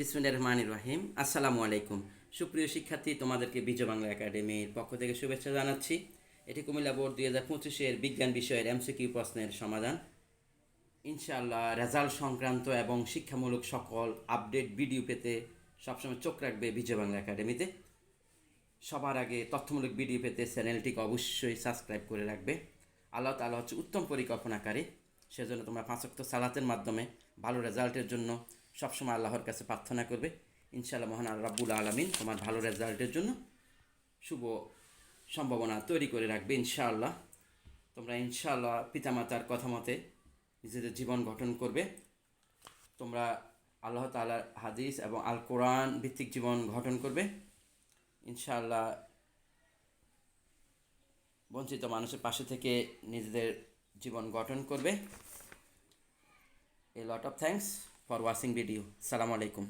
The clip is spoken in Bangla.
বিসমিল্লাহির রহমানির রহিম। আসসালামু আলাইকুম সুপ্রিয় শিক্ষার্থী, তোমাদেরকে বিজয় বাংলা একাডেমির পক্ষ থেকে শুভেচ্ছা জানাচ্ছি। এটি কুমিল্লা বোর্ড দুই হাজার পঁচিশের বিজ্ঞান বিষয়ের এমসিকিউ প্রশ্নের সমাধান। ইনশাআল্লাহ রেজাল্ট সংক্রান্ত এবং শিক্ষামূলক সকল আপডেট ভিডিও পেতে সবসময় চোখ রাখবে বিজয় বাংলা একাডেমিতে। সবার আগে তথ্যমূলক ভিডিও পেতে চ্যানেলটিকে অবশ্যই সাবস্ক্রাইব করে রাখবে। আল্লাহ তাআলা হচ্ছে উত্তম পরিকল্পনাকারী। সেজন্য তোমরা পাঁচক্ত সালাতের মাধ্যমে ভালো রেজাল্টের জন্য সবসময় আল্লাহর কাছে প্রার্থনা করবে। ইনশাআল্লাহ মহান রাব্বুল আলমিন তোমার ভালো রেজাল্টের জন্য শুভ সম্ভাবনা তৈরি করে রাখবে ইনশাআল্লাহ। তোমরা ইনশাআল্লাহ পিতামাতার কথা মতে নিজেদের জীবন গঠন করবে। তোমরা আল্লাহ তাআলার হাদিস এবং আল কোরআন ভিত্তিক জীবন গঠন করবে। ইনশাআল্লাহ বঞ্চিত মানুষের পাশে থেকে নিজেদের জীবন গঠন করবে। A lot of thanks. For watching video সালাম আলাইকুম